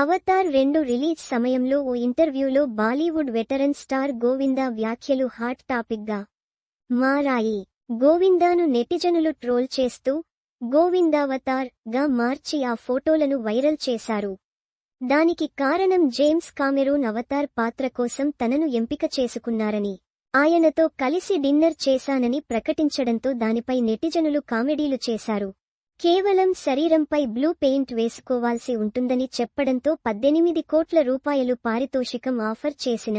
Avatar రెండు release సమయంలో ఓ ఇంటర్వ్యూలో బాలీవుడ్ వెటరన్ స్టార్ గోవిందా వ్యాఖ్యలు హాట్ టాపిక్గా మారాయి. గోవిందాను నెటిజనులు ట్రోల్ చేస్తూ గోవిందావతార్గా మార్చి ఆ ఫోటోలను వైరల్ చేశారు. దానికి కారణం జేమ్స్ కామెరూన్ అవతార్ పాత్ర కోసం తనను ఎంపిక చేసుకున్నారని ఆయనతో కలిసి డిన్నర్ చేశానని ప్రకటించడంతో దానిపై నెటిజనులు కామెడీలు చేశారు. కేవలం శరీరంపై బ్లూ పెయింట్ వేసుకోవాల్సి ఉంటుందని చెప్పడంతో పద్దెనిమిది కోట్ల రూపాయలు పారితోషికం ఆఫర్ చేసిన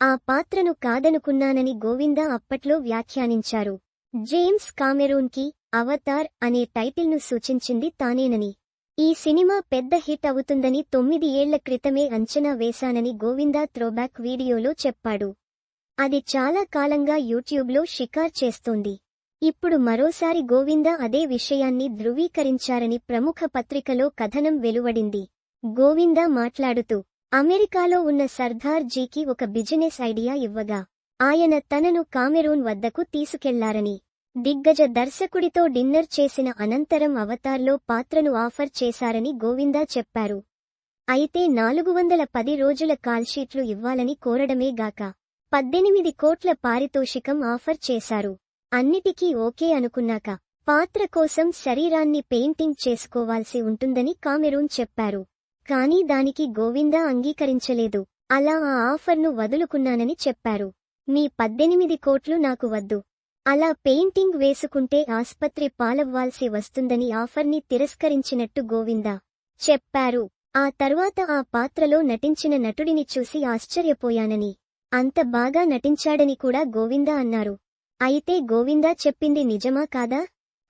ఆ పాత్రను కాదనుకున్నానని గోవిందా అప్పట్లో వ్యాఖ్యానించారు. జేమ్స్ కామెరూన్కి అవతార్ అనే టైటిల్ను సూచించింది తానేనని. ఈ సినిమా పెద్ద హిట్ అవుతుందని తొమ్మిది ఏళ్ళ క్రితమే అంచనా వేశానని గోవిందా త్రోబ్యాక్ వీడియోలో చెప్పాడు. అది చాలా కాలంగా యూట్యూబ్లో షికార్ చేస్తోంది. ఇప్పుడు మరోసారి గోవింద అదే విషయాన్ని ధృవీకరించారని ప్రముఖ పత్రికలో కథనం వెలువడింది. గోవింద మాట్లాడుతూ అమెరికాలో ఉన్న సర్దార్ జీకి ఒక బిజినెస్ ఐడియా ఇవ్వగా ఆయన తనను కామెరూన్ వద్దకు తీసుకెళ్ళారని దిగ్గజ దర్శకుడితో డిన్నర్ చేసిన అనంతరం అవతార్లో పాత్రను ఆఫర్ చేశారని గోవిందా చెప్పారు. అయితే నాలుగు వందల పది రోజుల కాల్షీట్లు ఇవ్వాలని కోరడమే గాక పద్దెనిమిది కోట్ల పారితోషికం ఆఫర్ చేశారు. అన్నిటికీ ఓకే అనుకున్నాక పాత్ర కోసం శరీరాన్ని పెయింటింగ్ చేసుకోవాల్సి ఉంటుందని కామెరూన్ చెప్పారు. కానీ దానికి గోవిందా అంగీకరించలేదు. అలా ఆ ఆఫర్ను వదులుకున్నానని చెప్పారు. మీ పద్దెనిమిది కోట్లు నాకు వద్దు. అలా పెయింటింగ్ వేసుకుంటే ఆస్పత్రి పాలవ్వాల్సి వస్తుందని ఆఫర్ని తిరస్కరించినట్టు గోవిందా చెప్పారు. ఆ తర్వాత ఆ పాత్రలో నటించిన నటుడిని చూసి ఆశ్చర్యపోయానని. అంత బాగా నటించాడని కూడా గోవిందా అన్నారు. అయితే గోవిందా చెప్పింది నిజమా కాదా?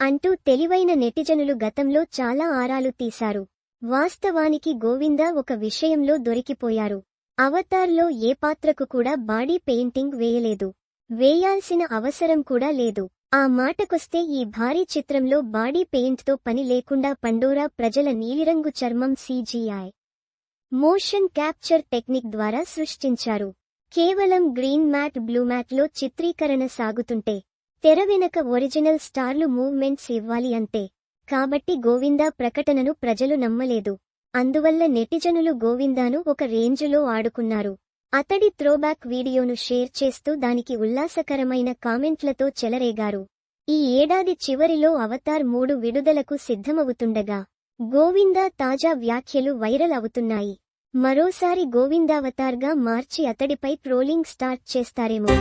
అంటూ తెలివైన నెటిజనులు గతంలో చాలా ఆరాలు తీశారు. వాస్తవానికి గోవిందా ఒక విషయంలో దొరికిపోయారు. అవతార్లో ఏ పాత్రకు కూడా బాడీ పెయింటింగ్ వేయలేదు. వేయాల్సిన అవసరం కూడా లేదు. ఆ మాటకొస్తే ఈ భారీ చిత్రంలో బాడీ పెయింట్తో పని లేకుండా పండోరా ప్రజల నీలిరంగు చర్మం సీజీఐ మోషన్ క్యాప్చర్ టెక్నిక్ ద్వారా సృష్టించారు. కేవలం గ్రీన్ మ్యాట్ బ్లూ మ్యాట్లో చిత్రీకరణ సాగుతుంటే తెర వెనక ఒరిజినల్ స్టార్లు మూవ్మెంట్స్ ఇవ్వాలి అంతే కాబట్టి గోవిందా ప్రకటనను ప్రజలు నమ్మలేదు. అందువల్ల నెటిజనులు గోవిందాను ఒక రేంజులో ఆడుకున్నారు. అతడి త్రోబ్యాక్ వీడియోను షేర్ చేస్తూ దానికి ఉల్లాసకరమైన కామెంట్లతో చెలరేగారు. ఈ ఏడాది చివరిలో అవతార్ మూడు విడుదలకు సిద్ధమవుతుండగా గోవిందా తాజా వ్యాఖ్యలు వైరల్ అవుతున్నాయి. మరోసారి గోవిందావతార్గా మార్చి అతడిపై ట్రోలింగ్ స్టార్ట్ చేస్తారేమో.